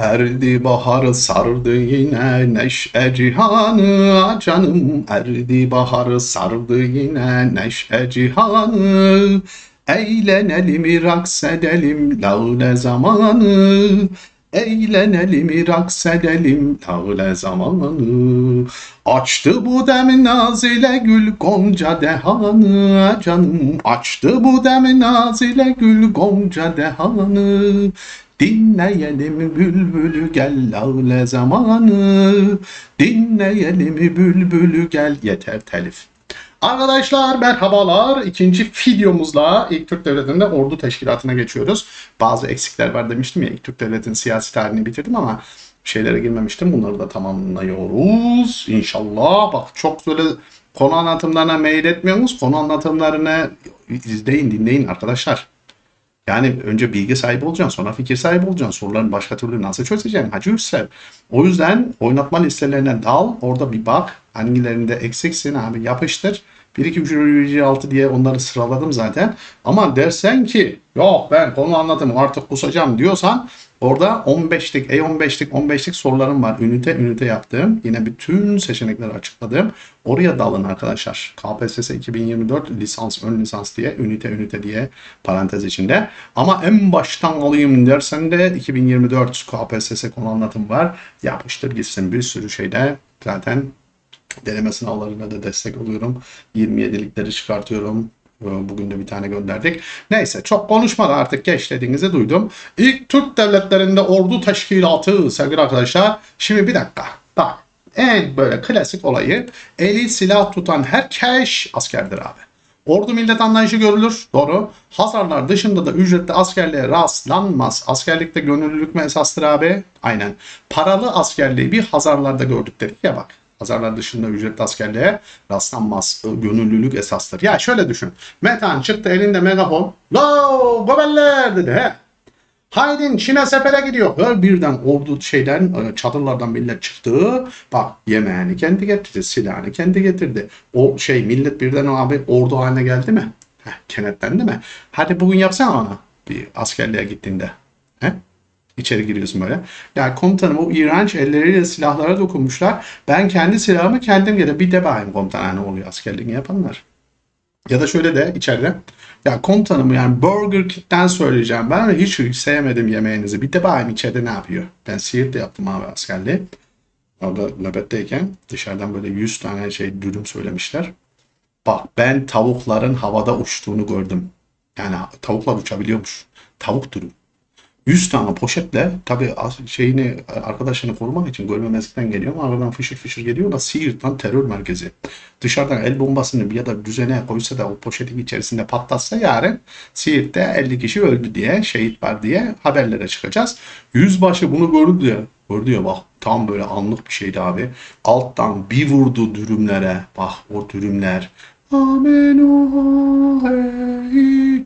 Erdi bahar sardı yine neşe cihanı canım. Erdi bahar sardı yine neşe cihanı. Eğlenelim raks edelim lavle zamanı. Eğlenelim raks edelim lavle zamanı. Açtı bu dem nazile gül gonca dehanı. Canım Açtı bu dem nazile gül gonca dehanı Dinleyelim bülbülü gel lavle zamanı Dinleyelim bülbülü gel yeter telif. Arkadaşlar merhabalar. İkinci videomuzla İlk Türk Devleti'nde ordu teşkilatına geçiyoruz. Bazı eksikler var demiştim ya İlk Türk Devleti'nin siyasi tarihini bitirdim ama şeylere girmemiştim. Bunları da tamamlıyoruz. İnşallah. Bak çok böyle konu anlatımlarına mail etmiyorsunuz. Konu anlatımlarını izleyin dinleyin arkadaşlar. Yani önce bilgi sahibi olacaksın, sonra fikir sahibi olacaksın. Soruların başka türlü nasıl çözeceksin? Hacı Hüsrev. O yüzden oynatma listelerine dal, orada bir bak. Hangilerinde eksiksin abi yapıştır. 1, 2, 3, 4, 6 diye onları sıraladım zaten. Ama dersen ki yok ben konu anlatımı artık kusacağım diyorsan orada 15'lik, E15'lik, 15'lik sorularım var. Ünite ünite yaptığım. Yine bütün seçenekleri açıkladım. Oraya dalın arkadaşlar. KPSS 2024 lisans, ön lisans diye, ünite ünite diye parantez içinde. Ama en baştan alayım dersen de 2024 KPSS konu anlatım var. Yapıştır gitsin bir sürü şeyde zaten deneme sınavlarına da destek oluyorum. 27'likleri çıkartıyorum. Bugün de bir tane gönderdik. Neyse çok konuşmadan artık geç dediğinizi duydum. İlk Türk devletlerinde ordu teşkilatı sevgili arkadaşlar. Şimdi bir dakika. Bak en böyle klasik olayı eli silah tutan herkes askerdir abi. Ordu millet anlayışı görülür. Doğru. Hazarlar dışında da ücretli askerliğe rastlanmaz. Askerlikte gönüllülük mü esastır abi? Aynen. Paralı askerliği bir Hazarlarda gördük dedik ya bak. Hazarlar dışında ücretli askerliğe rastlanmaz. Gönüllülük esastır. Ya şöyle düşün. Metan çıktı elinde megafon. Lo gobeller dedi he. Haydin Çin'e sefere gidiyor. Her birden ordu şeyden e, çadırlardan millet çıktı. Bak yemeğini kendi getirdi, silahını kendi getirdi. O şey millet birden abi ordu haline geldi mi? Heh, kenetlendi mi? Hadi bugün yapsana ona bir askerliğe gittiğinde. He? İçeri giriyorsun böyle. Yani komutanım o iğrenç elleriyle silahlara dokunmuşlar. Ben kendi silahımı kendim getirdim. Bir de bakayım komutan ha, ne oluyor askerliğini yapanlar. Ya da şöyle de içeride. Ya komutanım yani Burger King'den söyleyeceğim. Ben hiç sevmedim yemeğinizi. Bir de bakayım içeride ne yapıyor. Ben Siirt'te yaptım abi askerliği. Orada nöbetteyken dışarıdan böyle 100 tane şey dürüm söylemişler. Bak ben tavukların havada uçtuğunu gördüm. Yani tavuklar uçabiliyormuş. Tavuk dürüm. 100 tane poşetle tabii as- şeyini arkadaşını korumak için görmemezlikten geliyor ama aradan fışır fışır geliyor da Siirt'ten terör merkezi. Dışarıdan el bombasını ya da düzene koysa da o poşetin içerisinde patlatsa yarın Siirt'te 50 kişi öldü diye şehit var diye haberlere çıkacağız. Yüzbaşı bunu gördü diye. Gördü ya bak tam böyle anlık bir şeydi abi. Alttan bir vurdu dürümlere. Bak o dürümler.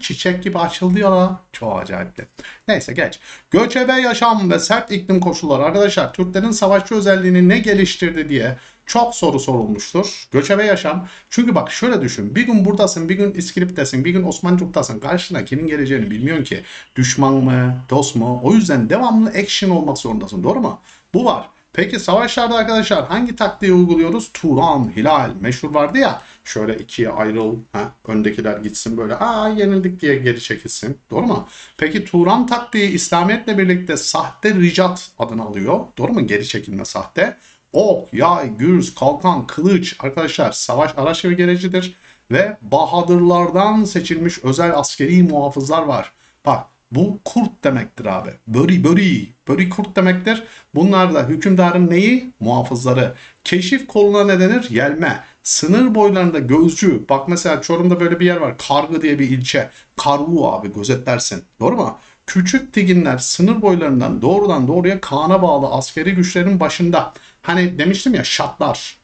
Çiçek gibi açıldı ya. Çok acayipti. Neyse geç. Göçebe yaşam ve sert iklim koşulları. Arkadaşlar Türklerin savaşçı özelliğini ne geliştirdi diye çok soru sorulmuştur. Göçebe yaşam. Çünkü bak şöyle düşün. Bir gün buradasın, bir gün İskilip'tesin, bir gün Osmancık'tasın. Karşına kimin geleceğini bilmiyorsun ki. Düşman mı, dost mu? O yüzden devamlı action olmak zorundasın. Doğru mu? Bu var. Peki savaşlarda arkadaşlar hangi taktiği uyguluyoruz? Turan, Hilal meşhur vardı ya. Şöyle ikiye ayrıl, ha, öndekiler gitsin böyle aa yenildik diye geri çekilsin. Doğru mu? Peki Turan taktiği İslamiyet'le birlikte sahte ricat adını alıyor. Doğru mu? Geri çekilme sahte. Ok, yay, gürz, kalkan, kılıç arkadaşlar savaş araç ve gerecidir. Ve bahadırlardan seçilmiş özel askeri muhafızlar var. Bak bu kurt demektir abi. Böri böri. Böri kurt demektir. Bunlar da hükümdarın neyi? Muhafızları. Keşif koluna ne denir? Yelme. Sınır boylarında gözcü. Bak mesela Çorum'da böyle bir yer var. Kargı diye bir ilçe. Karvu abi gözetlersin. Doğru mu? Küçük tiginler sınır boylarından doğrudan doğruya Kaan'a bağlı askeri güçlerin başında. Hani demiştim ya şatlar.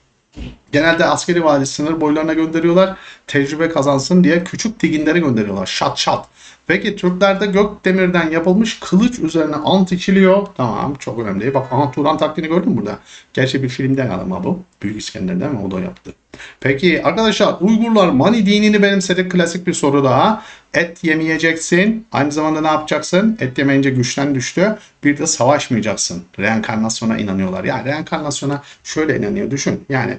Genelde askeri vali sınır boylarına gönderiyorlar. Tecrübe kazansın diye küçük tiginleri gönderiyorlar. Şat şat. Peki Türklerde gök demirden yapılmış kılıç üzerine ant içiliyor. Tamam çok önemli. Bak aha Turan taktiğini gördün mü burada? Gerçi bir filmden alma bu. Büyük İskender'den mi? O da yaptı. Peki arkadaşlar Uygurlar Mani dinini benimsedik. Klasik bir soru daha. Et yemeyeceksin. Aynı zamanda ne yapacaksın? Et yemeyince güçten düştü. Bir de savaşmayacaksın. Reenkarnasyona inanıyorlar. Yani reenkarnasyona şöyle inanıyor. Düşün. Yani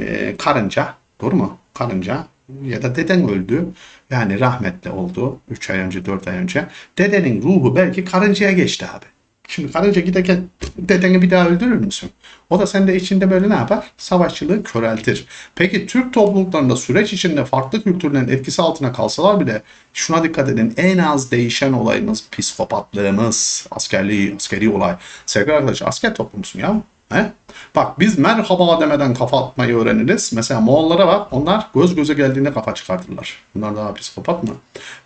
e, karınca. Doğru mu? Karınca ya da deden öldü. Yani rahmetli oldu 3 ay önce 4 ay önce. Dedenin ruhu belki karıncaya geçti abi. Şimdi karınca giderken dedeni bir daha öldürür müsün? O da sende içinde böyle ne yapar? Savaşçılığı köreltir. Peki Türk topluluklarında süreç içinde farklı kültürlerin etkisi altına kalsalar bile şuna dikkat edin. En az değişen olayımız psikopatlığımız. Askerliği, askeri olay. Sevgili arkadaşlar asker toplumsun ya. He? Bak biz merhaba demeden kafa atmayı öğreniriz. Mesela Moğollara bak onlar göz göze geldiğinde kafa çıkartırlar. Bunlar daha psikopat mı?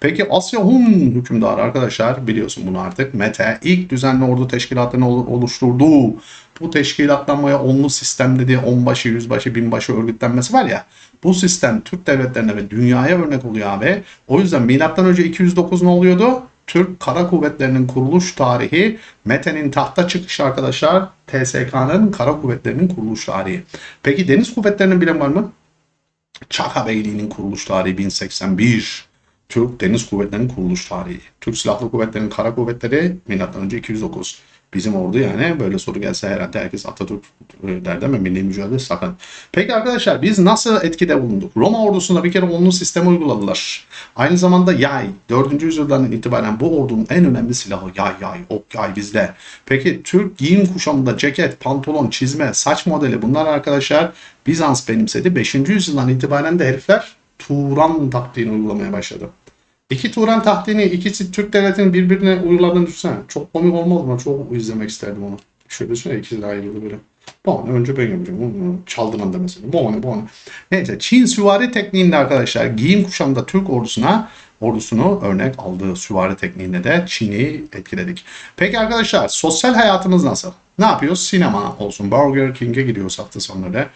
Peki Asya Hun hükümdarı arkadaşlar biliyorsun bunu artık. Mete ilk düzenli ordu teşkilatını ol- oluşturdu. Bu teşkilatlanmaya onlu sistem dediği onbaşı, yüzbaşı, binbaşı örgütlenmesi var ya. Bu sistem Türk devletlerine ve dünyaya örnek oluyor abi. O yüzden milattan önce 209 ne oluyordu? Türk Kara Kuvvetleri'nin kuruluş tarihi, Mete'nin tahta çıkışı arkadaşlar, TSK'nın Kara Kuvvetleri'nin kuruluş tarihi. Peki Deniz Kuvvetleri'nin bilen var mı? Çaka Beyliği'nin kuruluş tarihi 1081. Türk Deniz Kuvvetleri'nin kuruluş tarihi. Türk Silahlı Kuvvetleri'nin Kara Kuvvetleri önce 209. Bizim ordu yani böyle soru gelse herhalde herkes Atatürk e, der değil mi? Milli mücadele sakın. Peki arkadaşlar biz nasıl etkide bulunduk? Roma ordusunda bir kere onlu sistemi uyguladılar. Aynı zamanda yay. 4. yüzyıldan itibaren bu ordunun en önemli silahı yay yay, ok yay bizde. Peki Türk giyim kuşamında ceket, pantolon, çizme, saç modeli bunlar arkadaşlar Bizans benimsedi. 5. yüzyıldan itibaren de herifler Turan taktiğini uygulamaya başladı. İki Turan tahtini ikisi Türk devletinin birbirine uyguladığını düşünsene. Çok komik olmaz mı? Çok izlemek isterdim onu. Şöyle düşünsene ikisi de ayrıldı böyle. Bu ne? Önce ben yapacağım. Çaldıran da mesela. Bu ne? Neyse Çin süvari tekniğinde arkadaşlar giyim kuşamda Türk ordusuna ordusunu örnek aldığı süvari tekniğinde de Çin'i etkiledik. Peki arkadaşlar sosyal hayatımız nasıl? Ne yapıyoruz? Sinema olsun. Burger King'e gidiyoruz hafta sonları.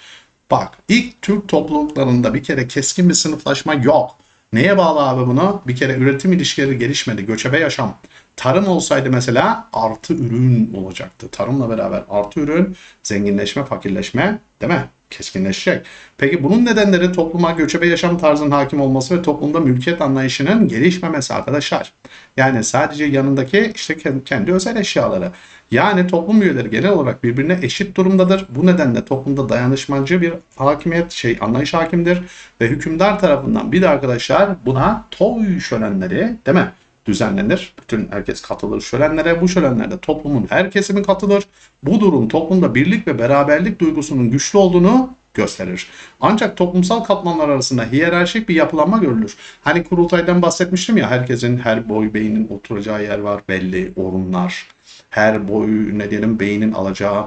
Bak ilk Türk topluluklarında bir kere keskin bir sınıflaşma yok. Neye bağlı abi bunu? Bir kere üretim ilişkileri gelişmedi. Göçebe yaşam. Tarım olsaydı mesela artı ürün olacaktı. Tarımla beraber artı ürün, zenginleşme, fakirleşme değil mi? Keskinleşecek. Peki bunun nedenleri topluma göçebe yaşam tarzının hakim olması ve toplumda mülkiyet anlayışının gelişmemesi arkadaşlar. Yani sadece yanındaki işte kendi- özel eşyaları. Yani toplum üyeleri genel olarak birbirine eşit durumdadır. Bu nedenle toplumda dayanışmacı bir hakimiyet şey anlayış hakimdir ve hükümdar tarafından bir de arkadaşlar buna toy şölenleri değil mi? Düzenlenir. Bütün herkes katılır şölenlere. Bu şölenlerde toplumun her kesimi katılır. Bu durum toplumda birlik ve beraberlik duygusunun güçlü olduğunu gösterir. Ancak toplumsal katmanlar arasında hiyerarşik bir yapılanma görülür. Hani kurultaydan bahsetmiştim ya herkesin her boy beynin oturacağı yer var belli orunlar. Her boy ne diyelim beynin alacağı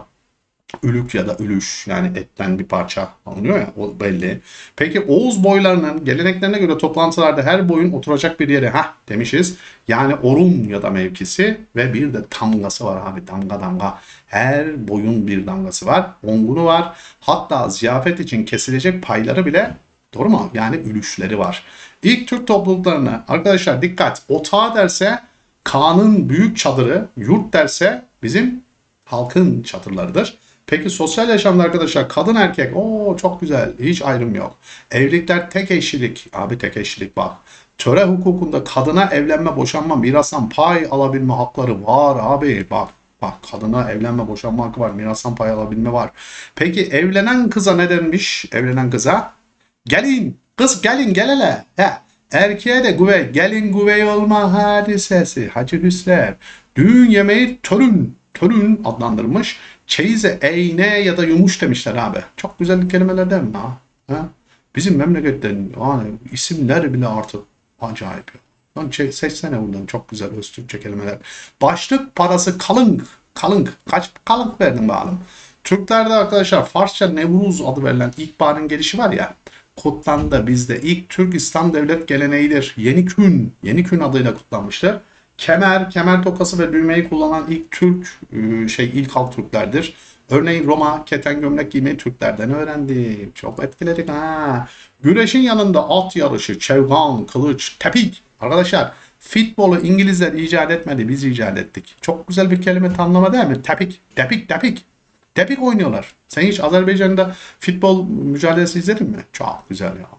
ülük ya da ülüş yani etten bir parça alınıyor ya o belli. Peki Oğuz boylarının geleneklerine göre toplantılarda her boyun oturacak bir yere ha demişiz. Yani orun ya da mevkisi ve bir de damgası var abi damga damga. Her boyun bir damgası var. Ongunu var. Hatta ziyafet için kesilecek payları bile doğru mu? Yani ülüşleri var. İlk Türk topluluklarına arkadaşlar dikkat otağı derse Kaan'ın büyük çadırı, yurt derse bizim halkın çadırlarıdır. Peki sosyal yaşamda arkadaşlar kadın erkek o çok güzel hiç ayrım yok. Evlilikler tek eşlilik abi tek eşlilik bak. Töre hukukunda kadına evlenme boşanma mirastan pay alabilme hakları var abi bak. Bak kadına evlenme boşanma hakkı var mirastan pay alabilme var. Peki evlenen kıza ne denmiş? Evlenen kıza gelin kız gelin gel hele. He. Erkeğe de güvey gelin güvey olma hadisesi Hacı Hüsrev. Düğün yemeği törün törün adlandırmış. Çeyize eğne ya da yumuş demişler abi. Çok güzel kelimeler değil mi? Ha? Ha? Bizim memleketten yani isimler bile artık acayip. Lan şey, seçsene buradan çok güzel öz Türkçe kelimeler. Başlık parası kalın. Kalın. Kaç kalın verdin bakalım. Türklerde arkadaşlar Farsça Nevruz adı verilen ilkbaharın gelişi var ya kutlandı bizde. İlk Türk İslam devlet geleneğidir. Yenikün, Yenikün adıyla kutlanmıştır. Kemer, kemer tokası ve düğmeyi kullanan ilk Türk e, şey ilk halk Türklerdir. Örneğin Roma keten gömlek giymeyi Türklerden öğrendi. Çok etkiledik ha. Güreşin yanında at yarışı, çevgan, kılıç, tepik. Arkadaşlar Futbolu İngilizler icat etmedi, biz icat ettik. Çok güzel bir kelime tanımlama değil mi? Tepik, tepik, tepik. Tepik oynuyorlar. Sen hiç Azerbaycan'da futbol mücadelesi izledin mi? Çok güzel ya.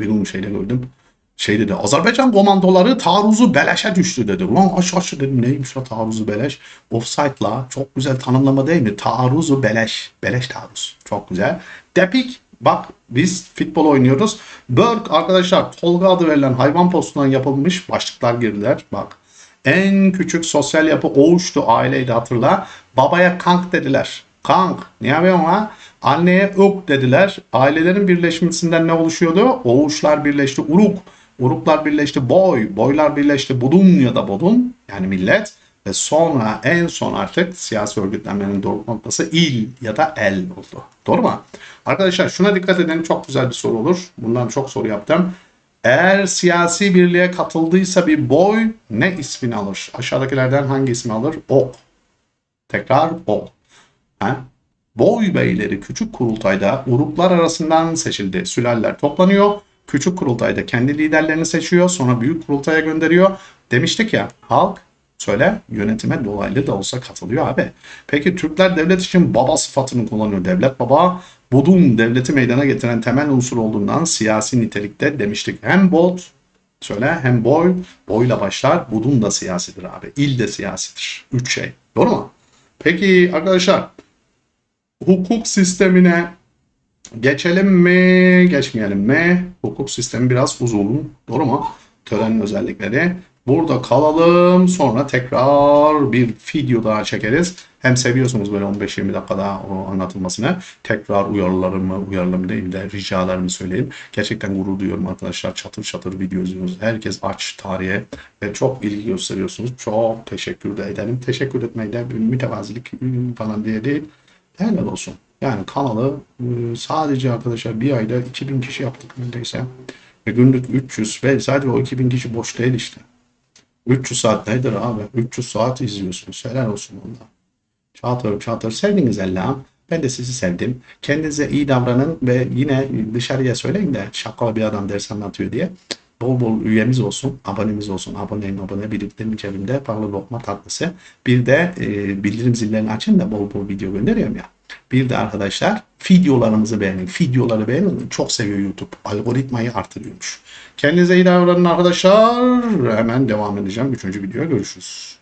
Bir gün şeyde gördüm. Şey dedi, Azerbaycan komandoları taarruzu beleşe düştü dedi. Ulan aş aş dedim neymiş la taarruzu beleş? Offside'la çok güzel tanımlama değil mi? Taarruzu beleş. Beleş taarruz. Çok güzel. Depik Bak biz futbol oynuyoruz. Burke arkadaşlar Tolga adı verilen hayvan postundan yapılmış başlıklar girdiler. Bak en küçük sosyal yapı oğuştu aileydi hatırla. Babaya kank dediler. Kank ne yapıyorsun ha? Anneye ök dediler. Ailelerin birleşmesinden ne oluşuyordu? Oğuşlar birleşti uruk. Uruklar birleşti boy. Boylar birleşti budun ya da bodun. Yani millet. Ve sonra en son artık siyasi örgütlenmenin doruk noktası il ya da el oldu. Doğru mu? Arkadaşlar şuna dikkat edin çok güzel bir soru olur. Bundan çok soru yaptım. Eğer siyasi birliğe katıldıysa bir boy ne ismini alır? Aşağıdakilerden hangi ismi alır? Ok. Tekrar ok. Ha? Boy beyleri küçük kurultayda uruklar arasından seçildi. Sülaleler toplanıyor. Küçük kurultayda kendi liderlerini seçiyor. Sonra büyük kurultaya gönderiyor. Demiştik ya halk söyle yönetime dolaylı da olsa katılıyor abi. Peki Türkler devlet için baba sıfatını kullanıyor. Devlet baba budun devleti meydana getiren temel unsur olduğundan siyasi nitelikte demiştik. Hem bot söyle hem boy boyla başlar budun da siyasidir abi. İl de siyasidir. Üç şey. Doğru mu? Peki arkadaşlar hukuk sistemine geçelim mi geçmeyelim mi? Hukuk sistemi biraz uzun. Doğru mu? Törenin özellikleri. Burada kalalım. Sonra tekrar bir video daha çekeriz. Hem seviyorsunuz böyle 15-20 dakika daha o anlatılmasını. Tekrar uyarılarımı, uyarılarımı değil de ricalarımı söyleyeyim. Gerçekten gurur duyuyorum arkadaşlar. Çatır çatır video izliyorsunuz. Herkes aç tarihe ve çok ilgi gösteriyorsunuz. Çok teşekkür de ederim. Teşekkür etmeyi de mütevazilik falan diye değil. Helal olsun. Yani kanalı e, sadece arkadaşlar bir ayda 2000 kişi yaptık neredeyse. Ve günlük 300 ve sadece o 2000 kişi boş değil işte. 300 saat nedir abi? 300 saat izliyorsunuz. Helal olsun valla. Çağatır çağatır sevdiniz Allah'ım. Ben de sizi sevdim. Kendinize iyi davranın ve yine dışarıya söyleyin de şapkalı bir adam ders anlatıyor diye. Bol bol üyemiz olsun, abonemiz olsun, aboneyim abone biriktirin cebimde pahalı lokma tatlısı. Bir de e, bildirim zillerini açın da bol bol video gönderiyorum ya. Bir de arkadaşlar videolarımızı beğenin. Videoları beğenin. Çok seviyor YouTube. Algoritmayı artırıyormuş. Kendinize iyi davranın arkadaşlar. Hemen devam edeceğim. Üçüncü videoya görüşürüz.